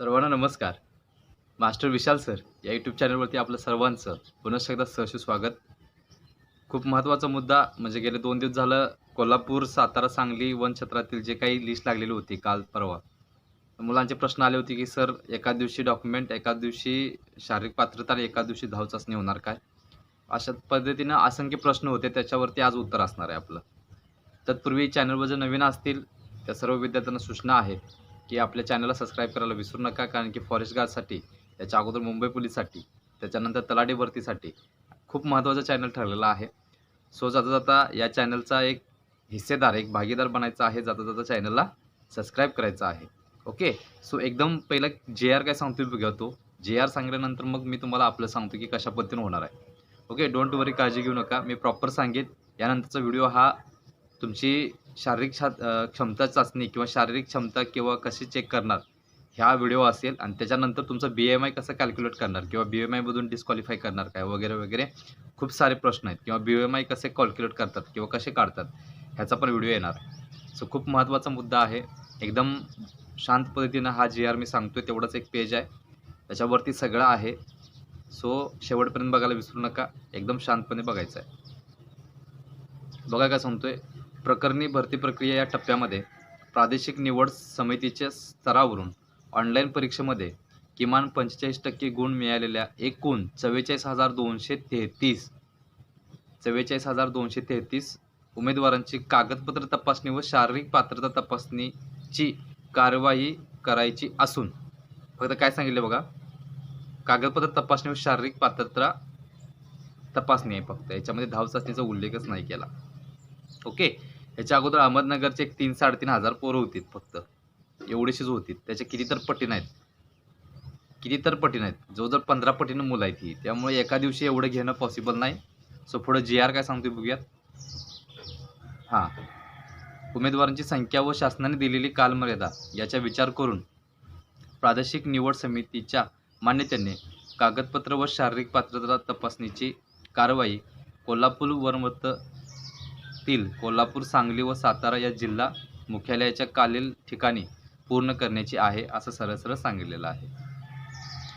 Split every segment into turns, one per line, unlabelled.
सर्वांना नमस्कार. Master Vishal sir या यूट्यूब चॅनलवरती आपलं सर्वांचं पुनश्च एकदा सहशी स्वागत. खूप महत्त्वाचा मुद्दा म्हणजे गेले दोन दिवस झालं कोल्हापूर सातारा सांगली वन क्षेत्रातील जे काही लिस्ट लागलेली होती काल परवा. मुलांचे प्रश्न आले होते की सर एका दिवशी डॉक्युमेंट एका दिवशी शारीरिक पात्रता आणि एका दिवशी धाव चाचणी होणार काय? अशा पद्धतीनं असंख्य प्रश्न होते. त्याच्यावरती आज उत्तर असणार आहे आपलं. तत्पूर्वी चॅनलवर जर नवीन असतील त्या सर्व विद्यार्थ्यांना सूचना आहे की आपल्या चॅनलला सबस्क्राईब करायला विसरू नका कारण की फॉरेस्ट गार्डसाठी त्याच्या अगोदर मुंबई पोलीससाठी त्याच्यानंतर तलाठी भरतीसाठी खूप महत्त्वाचं चॅनल ठरलेला आहे. सो जाता जाता या चॅनलचा एक हिस्सेदार एक भागीदार बनायचा आहे जाता जाता चॅनलला सबस्क्राईब करायचं आहे. ओके सो एकदम पहिलं जे आर काय सांगतो बघा तो. जे आर सांगल्यानंतर मग मी तुम्हाला आपलं सांगतो की कशा पद्धतीनं होणार आहे. ओके डोंट वरी काळजी घेऊ नका. मी प्रॉपर सांगेन. यानंतरचा व्हिडिओ हा तुमची शारीरिक छा क्षमता चाचणी किंवा शारीरिक क्षमता किंवा कशी चेक करणार ह्या व्हिडिओ असेल. आणि त्याच्यानंतर तुमचं बी एम आय कसं कॅल्क्युलेट करणार किंवा बी एम आयमधून डिस्क्वालिफाय करणार काय वगैरे वगैरे खूप सारे प्रश्न आहेत. किंवा बी एम आय कसे कॅल्क्युलेट करतात किंवा कसे काढतात ह्याचा पण व्हिडिओ येणार सो खूप महत्त्वाचा मुद्दा आहे. एकदम शांत पद्धतीनं हा जी आर मी सांगतो आहे तेवढंच एक पेज आहे. त्याच्यावरती सगळं आहे. सो शेवटपर्यंत बघायला विसरू नका. एकदम शांतपणे बघायचं आहे. बघा काय सांगतोय. प्रकरणी भरती प्रक्रिया या टप्प्यामध्ये प्रादेशिक निवड समितीच्या स्तरावरून ऑनलाईन परीक्षेमध्ये किमान पंचेचाळीस टक्के गुण मिळालेल्या एकूण चव्वेचाळीस हजार दोनशे तेहतीस चव्वेचाळीस हजार दोनशे तेहतीस उमेदवारांची कागदपत्र तपासणी व शारीरिक पात्रता तपासणीची कारवाई करायची असून फक्त काय सांगितले बघा? कागदपत्र तपासणी व शारीरिक पात्रता तपासणी आहे फक्त. याच्यामध्ये धाव चाचणीचा उल्लेखच नाही केला. ओके? याच्या अगोदर अहमदनगरचे एक तीन साडेतीन हजार पोरं होती फक्त. एवढीशीच होती त्याच्या किती तर पटीन आहेत किती तर पटीन आहेत जवळजवळ पंधरा पटीनं मुलं आहेत ही. त्यामुळे एका दिवशी एवढं घेणं पॉसिबल नाही. सो पुढं जी आर काय सांगतो बघूयात. हां. उमेदवारांची संख्या व शासनाने दिलेली कालमर्यादा याचा विचार करून प्रादेशिक निवड समितीच्या मान्यतेने कागदपत्र व शारीरिक पात्रता तपासणीची कारवाई कोल्हापूर वनमत तील कोल्हापूर सांगली व सातारा या जिल्हा मुख्यालयाच्या कालील ठिकाणी पूर्ण करण्याची आहे असं सरळ सरळ सांगितलेलं आहे.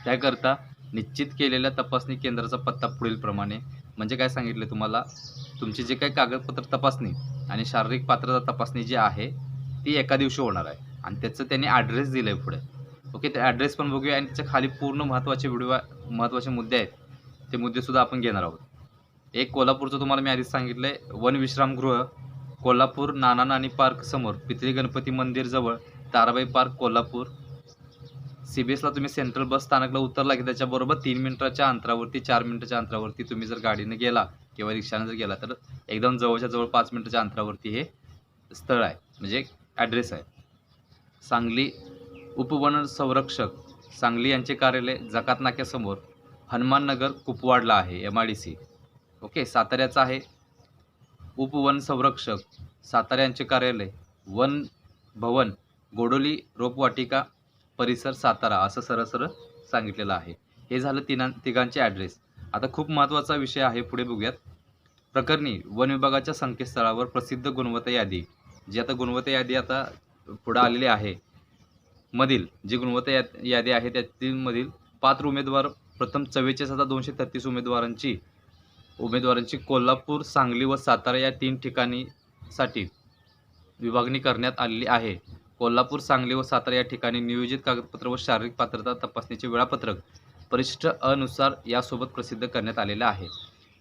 त्याकरता निश्चित केलेल्या तपासणी केंद्राचा पत्ता पुढीलप्रमाणे म्हणजे काय सांगितले तुम्हाला? तुमची जे काही कागदपत्र तपासणी आणि शारीरिक पात्रता तपासणी जी आहे ती एका दिवशी होणार आहे आणि त्याचं त्यांनी ॲड्रेस दिलं आहे पुढे. ओके ते ॲड्रेस पण बघूया आणि त्याच्याखाली पूर्ण महत्त्वाचे व्हिडिओ महत्त्वाचे मुद्दे आहेत. ते मुद्देसुद्धा आपण घेणार आहोत. एक कोल्हापूरचं तुम्हाला मी आधीच सांगितलं आहे वन विश्रामगृह कोल्हापूर नाना नानी पार्क समोर पितळी गणपती मंदिर जवळ Tarabai park Kolhapur. C B एसला तुम्ही सेंट्रल बस स्थानकला उतरला की त्याच्याबरोबर तीन मिनिटाच्या अंतरावरती चार मिनिटाच्या अंतरावरती तुम्ही जर गाडीने गेला किंवा रिक्षाने जर गेला तर एकदम जवळच्या जवळ पाच मिनिटाच्या अंतरावरती हे स्थळ आहे. म्हणजे ॲड्रेस आहे. सांगली उपवन संरक्षक सांगली यांचे कार्यालय जकात नाक्यासमोर हनुमाननगर कुपवाडला आहे M I D C okay साताऱ्याचं आहे. उपवन संरक्षक साताऱ्यांचे कार्यालय वन भवन गोडोली रोपवाटिका परिसर सातारा असं सरळ सरळ सांगितलेलं आहे. हे झालं तिना तिघांचे ॲड्रेस आता खूप महत्त्वाचा विषय आहे पुढे बघूयात. प्रकरणी वन विभागाच्या संकेतस्थळावर प्रसिद्ध गुणवत्ता यादी. जी आता गुणवत्ता यादी आता पुढं आलेली आहे. मधील जी गुणवत्ता या यादी आहे त्यातील मधील पाच उमेदवार प्रथम चव्वेचाळीस हजार दोनशे तेहतीस उमेदवारांची उमेदवारांची कोल्हापूर सांगली व सातारा या तीन ठिकाणीसाठी विभागणी करण्यात आलेली आहे. कोल्हापूर सांगली व सातारा या ठिकाणी नियोजित कागदपत्र व शारीरिक पात्रता तपासणीचे वेळापत्रक परिशिष्ट अनुसार यासोबत प्रसिद्ध करण्यात आलेलं आहे.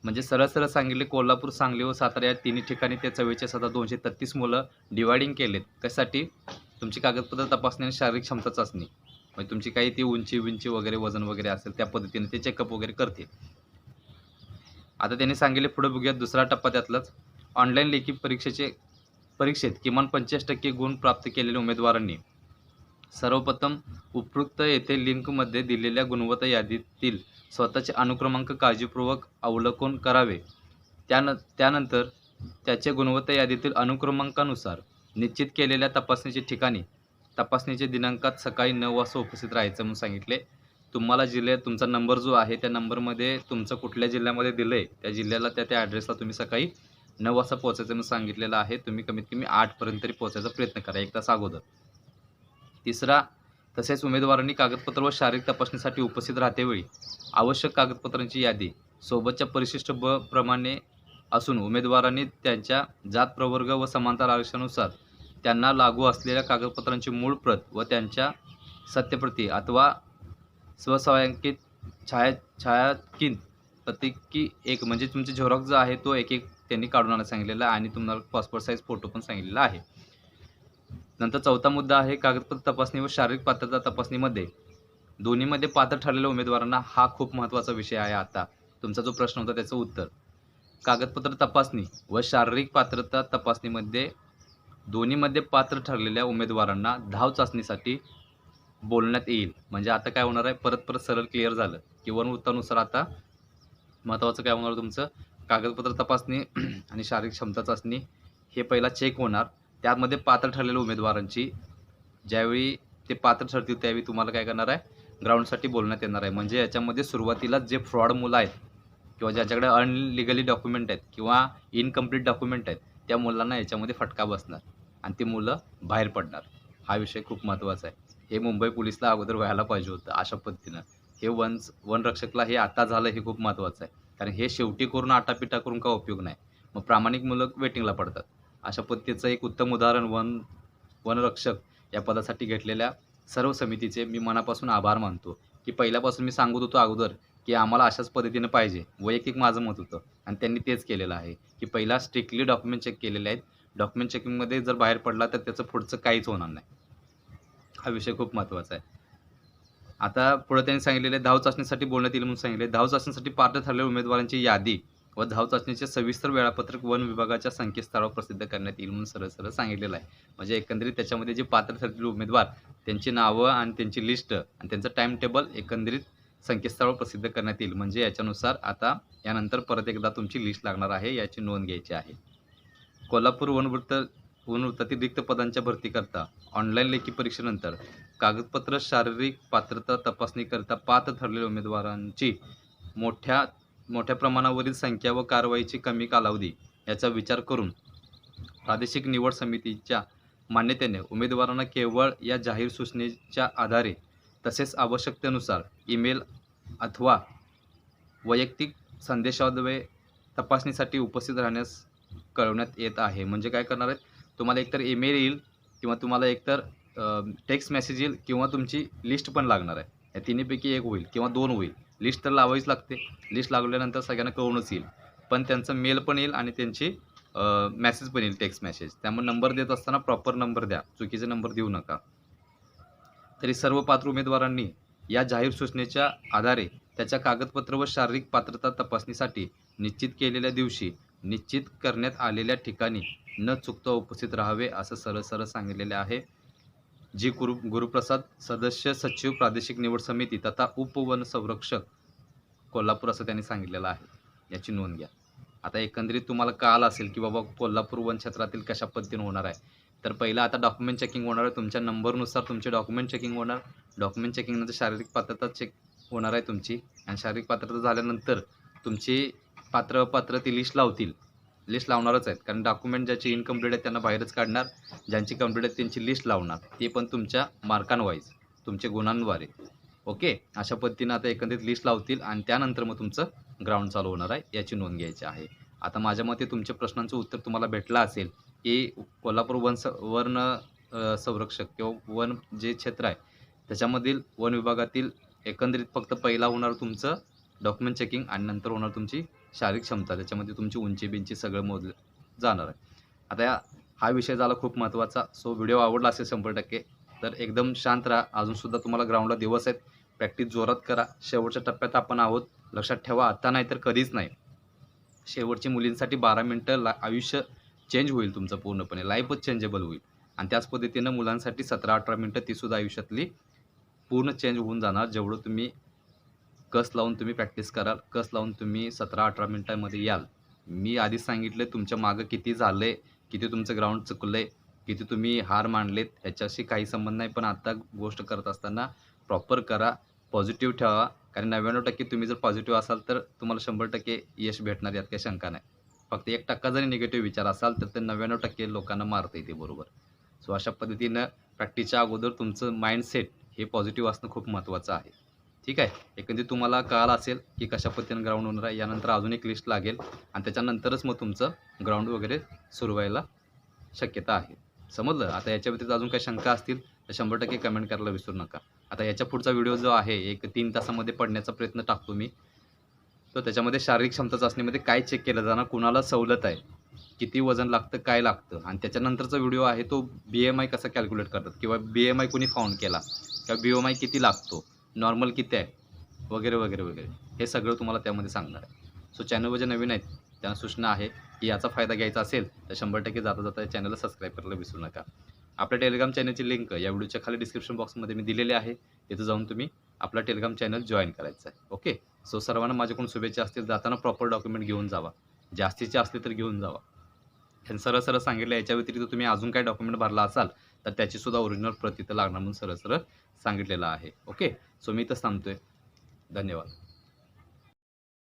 म्हणजे सरळ सरळ सांगितले कोल्हापूर सांगली व सातारा या तिन्ही ठिकाणी ते चव्वेचाळीस हजार दोनशे तेहतीस मुलं डिवायडिंग केलेत. कशासाठी? तुमची कागदपत्र तपासणी आणि शारीरिक क्षमता चाचणी. म्हणजे तुमची काही ती उंची विंची वगैरे वजन वगैरे असेल त्या पद्धतीने ते चेकअप वगैरे करते आता त्यांनी सांगितले पुढे बघूया दुसरा टप्पा त्यातलाच. ऑनलाईन लेखी परीक्षेचे परीक्षेत किमान पंचेचाळीस टक्के गुण प्राप्त केलेल्या उमेदवारांनी सर्वप्रथम उपयुक्त येथे लिंकमध्ये दिलेल्या गुणवत्ता यादीतील स्वतःचे अनुक्रमांक काळजीपूर्वक अवलोकन करावे. त्यान त्यानंतर त्याच्या गुणवत्ता यादीतील अनुक्रमांकानुसार निश्चित केलेल्या तपासणीचे ठिकाणी तपासणीच्या दिनांकात सकाळी नऊ वाजता उपस्थित राहायचं म्हणून सांगितले. तुम्हाला जिल्ह्यात तुमचा नंबर जो आहे त्या नंबरमध्ये तुमचं कुठल्या जिल्ह्यामध्ये दिलं आहे त्या जिल्ह्याला त्या त्या ॲड्रेसला तुम्ही सकाळी नऊ वाजता पोहोचायचं मी सांगितलेलं आहे. तुम्ही कमीत कमी आठपर्यंत तरी पोहोचायचा प्रयत्न करा एक तास अगोदर. तिसरा तसेच उमेदवारांनी कागदपत्र व शारीरिक तपासणीसाठी उपस्थित राहतेवेळी आवश्यक कागदपत्रांची यादी सोबतच्या परिशिष्ट ब प्रमाणे असून उमेदवारांनी त्यांच्या जात प्रवर्ग व समांतर आरक्षणानुसार त्यांना लागू असलेल्या कागदपत्रांची मूळ प्रत व त्यांच्या सत्यप्रती अथवा स्वसहाय्यंकित छाया छायाकित प्रतिकी एक. म्हणजे तुमचे झेरॉक्स जो आहे तो एक एक त्यांनी काढून आणायला सांगितलेला आहे आणि तुम्हाला पासपोर्ट साईज फोटो पण सांगितलेला आहे. नंतर चौथा मुद्दा आहे कागदपत्र तपासणी व शारीरिक पात्रता तपासणीमध्ये. दोन्हीमध्ये पात्र ठरलेल्या उमेदवारांना हा खूप महत्त्वाचा विषय आहे आता. तुमचा जो प्रश्न होता त्याचं उत्तर. कागदपत्र तपासणी व शारीरिक पात्रता तपासणीमध्ये दोन्हीमध्ये पात्र ठरलेल्या उमेदवारांना धाव चाचणीसाठी बोलण्यात येईल. म्हणजे आता काय होणार आहे? परत परत सरळ क्लिअर झालं. की वनवृत्तानुसार आता महत्त्वाचं काय होणार तुमचं? कागदपत्र तपासणी आणि शारीरिक क्षमता चाचणी हे पहिला चेक होणार. त्यामध्ये पात्र ठरलेल्या उमेदवारांची ज्यावेळी ते पात्र ठरतील त्यावेळी तुम्हाला काय करणार आहे? ग्राउंडसाठी बोलण्यात येणार आहे. म्हणजे याच्यामध्ये सुरुवातीला जे फ्रॉड मुलं आहेत किंवा ज्याच्याकडे अनलिगली डॉक्युमेंट आहेत किंवा इनकम्प्लीट डॉक्युमेंट आहेत त्या मुलांना याच्यामध्ये फटका बसणार आणि ती मुलं बाहेर पडणार. हा विषय खूप महत्त्वाचा आहे. हे मुंबई पोलिसला अगोदर व्हायला पाहिजे होतं अशा पद्धतीनं. हे वन वनरक्षकला हे आता झालं हे खूप महत्त्वाचं आहे. कारण हे शेवटी करून आटापिटा करून का उपयोग नाही. मग प्रामाणिक मुलं वेटिंगला पडतात. अशा पद्धतीचं एक उत्तम उदाहरण वन वनरक्षक या पदासाठी घेतलेल्या सर्व समितीचे मी मनापासून आभार मानतो. की पहिल्यापासून मी सांगत होतो अगोदर की आम्हाला अशाच पद्धतीनं पाहिजे. वैयक्तिक माझं मत होतं. आणि त्यांनी तेच केलेलं आहे. की पहिला स्ट्रिक्टली डॉक्युमेंट चेक केलेले आहेत. डॉक्युमेंट चेकिंगमध्ये जर बाहेर पडला तर त्याचं पुढचं काहीच होणार नाही. हा विषय खूप महत्त्वाचा आहे. आता पुढे त्यांनी सांगितलेले धाव चाचणीसाठी बोलण्यात येईल म्हणून सांगितले. धाव चाचणीसाठी पात्र ठरलेल्या उमेदवारांची यादी व धाव चाचणीचे सविस्तर वेळापत्रक वन विभागाच्या संकेतस्थळावर प्रसिद्ध करण्यात येईल म्हणून सरळ सरळ सांगितलेलं आहे. म्हणजे एकंदरीत त्याच्यामध्ये जे पात्र ठरलेले उमेदवार त्यांची नावं आणि त्यांची लिस्ट आणि त्यांचं टाईम टेबल एकंदरीत संकेतस्थळावर प्रसिद्ध करण्यात येईल. म्हणजे याच्यानुसार आता यानंतर परत एकदा तुमची लिस्ट लागणार आहे याची नोंद घ्यायची आहे. कोल्हापूर वनवृत्त वनवृत्तातील पदांच्या भरतीकरता ऑनलाईन लेखी परीक्षेनंतर कागदपत्र शारीरिक पात्रता तपासणीकरता पात्र ठरलेल्या उमेदवारांची मोठ्या मोठ्या प्रमाणावरील संख्या व कारवाईची कमी कालावधी याचा विचार करून प्रादेशिक निवड समितीच्या मान्यतेने उमेदवारांना केवळ या जाहीर सूचनेच्या आधारे तसेच आवश्यकतेनुसार ईमेल अथवा वैयक्तिक संदेशाद्वारे तपासणीसाठी उपस्थित राहण्यास कळवण्यात येत आहे. म्हणजे काय करणार आहेत? तुम्हाला एकतर ईमेल येईल किंवा तुम्हाला एकतर टेक्स्ट मेसेज येईल किंवा तुमची लिस्ट पण लागणार आहे. या तिन्हीपैकी एक होईल किंवा दोन होईल. लिस्ट तर लावावीच लागते. लिस्ट लागल्यानंतर सगळ्यांना कळूनच येईल. पण त्यांचं मेल पण येईल आणि त्यांची मेसेज पण येईल टेक्स्ट मेसेज त्यामुळे नंबर देत असताना प्रॉपर नंबर द्या. चुकीचे नंबर देऊ नका. तरी सर्व पात्र उमेदवारांनी या जाहीर सूचनेच्या आधारे त्याच्या कागदपत्र व शारीरिक पात्रता तपासणीसाठी निश्चित केलेल्या दिवशी निश्चित करण्यात आलेल्या ठिकाणी न चुकता उपस्थित राहावे असं सरळ सरळ सांगितलेले आहे. जी गुरु गुरुप्रसाद सदस्य सचिव प्रादेशिक निवड समिती तथा उपवन संरक्षक कोल्हापूर असं त्यांनी सांगितलेलं आहे. याची नोंद घ्या. आता एकंदरीत तुम्हाला काल असेल की बाबा कोल्हापूर वन क्षेत्रातील कशा पद्धतीने होणार आहे. तर पहिलं आता डॉक्युमेंट चेकिंग होणार आहे. तुमच्या नंबरनुसार तुमचे डॉक्युमेंट चेकिंग होणार. डॉक्युमेंट चेकिंगनंतर शारीरिक पात्रता चेक होणार आहे तुमची. आणि शारीरिक पात्रता झाल्यानंतर तुमची पात्र पात्र ती लिस्ट लावतील. लिस्ट लावणारच आहेत. कारण डॉक्युमेंट ज्याची इनकम्प्लीट आहेत त्यांना बाहेरच काढणार. ज्यांची कंप्लीट आहेत त्यांची लिस्ट लावणार. ते पण तुमच्या मार्कांवाईज तुमच्या गुणांद्वारे. ओके अशा पद्धतीनं आता एकंदरीत लिस्ट लावतील आणि त्यानंतर मग तुमचं ग्राउंड चालू होणार आहे. याची नोंद घ्यायची आहे. आता माझ्या मते तुमच्या प्रश्नांचं उत्तर तुम्हाला भेटलं असेल की कोल्हापूर वन स वन संरक्षक किंवा वन जे क्षेत्र आहे त्याच्यामधील वन विभागातील एकंदरीत फक्त पहिला होणार तुमचं डॉक्युमेंट चेकिंग आणि नंतर होणार तुमची शारीरिक क्षमता त्याच्यामध्ये तुमची उंची बिंची सगळं मोजलं जाणार आहे. आता या हा विषय झाला खूप महत्त्वाचा. सो व्हिडिओ आवडला असेल शंभर टक्के तर एकदम शांत राहा. अजूनसुद्धा तुम्हाला ग्राउंडला दिवस आहेत. प्रॅक्टिस जोरात करा. शेवटच्या टप्प्यात आपण आहोत. लक्षात ठेवा आता नाही तर कधीच नाही. शेवटची मुलींसाठी बारा मिनटं ला आयुष्य चेंज होईल तुमचं पूर्णपणे. लाईफच चेंजेबल होईल. आणि त्याच पद्धतीनं मुलांसाठी सतरा अठरा मिनटं तीसुद्धा आयुष्यातली पूर्ण चेंज होऊन जाणार. जेवढं तुम्ही कस लावून तुम्ही प्रॅक्टिस कराल कस लावून तुम्ही सतरा अठरा मिनटामध्ये याल? मी आधीच सांगितलं तुमच्या मागं किती झालं आहे किती तुमचं ग्राउंड चुकलं आहे किती तुम्ही हार मांडलेत ह्याच्याशी काही संबंध नाही. पण आत्ता गोष्ट करत असताना प्रॉपर करा पॉझिटिव्ह ठेवा. कारण नव्याण्णव टक्के तुम्ही जर पॉझिटिव्ह असाल तर तुम्हाला शंभर टक्के यश भेटणार यात काही शंका नाही. फक्त एक टक्का जरी निगेटिव्ह विचार असाल तर ते नव्याण्णव टक्के लोकांना मारता येते बरोबर? सो अशा पद्धतीनं प्रॅक्टिसच्या अगोदर तुमचं माइंडसेट हे पॉझिटिव्ह असणं खूप महत्त्वाचं आहे. ठीक आहे? एकंदरीत तुम्हाला कळालं असेल की कशा पद्धतीनं ग्राउंड होणार आहे यानंतर अजून एक लिस्ट लागेल आणि त्याच्यानंतरच मग तुमचं ग्राउंड वगैरे सुरू व्हायला शक्यता आहे. समजलं? आता याच्या व्यतिरिक्त अजून काही शंका असतील तर शंभर टक्के कमेंट करायला विसरू नका. आता याच्या पुढचा व्हिडिओ जो आहे एक तीन तासामध्ये पडण्याचा प्रयत्न टाकतो मी. तर त्याच्यामध्ये शारीरिक क्षमता चाचणीमध्ये काय चेक केलं जाणार कुणाला सवलत आहे किती वजन लागतं काय लागतं आणि त्याच्यानंतरचा व्हिडिओ आहे तो बी एम आय कसा कॅल्क्युलेट करतात? किंवा बी एम आय कुणी फाउंड केला? किंवा बी एम आय किती लागतो? नॉर्मल किती आहे? वगैरे वगैरे वगैरे. हे सगळं तुम्हाला त्यामध्ये सांगणार आहे. सो चॅनलवर जे नवीन आहेत त्यांना सूचना आहे की याचा फायदा घ्यायचा असेल तर शंभर टक्के जाता जाता चॅनलला सबस्क्राईब करायला विसरू नका. आपल्या टेलिग्राम चॅनलची लिंक या व्हिडिओच्या खाली डिस्क्रिप्शन बॉक्समध्ये मी दिलेली आहे. तिथं जाऊन तुम्ही आपला टेलिग्राम चॅनल जॉईन करायचं आहे. ओके सो सर्वांना माझ्याकडून शुभेच्छा असतील. जाताना प्रॉपर डॉक्युमेंट घेऊन जावा. जास्तीचे असले तर घेऊन जावा. ह्यांनी सरळ सरळ सांगितलं याच्या व्यतिरिक्त तुम्ही अजून काय डॉक्युमेंट भरला असाल तर त्याची सुद्धा ओरिजिनल प्रत तिथं लागणार म्हणून सरळ सरळ सांगितलेलं आहे. ओके सो मी इथंच थांबतोय. धन्यवाद.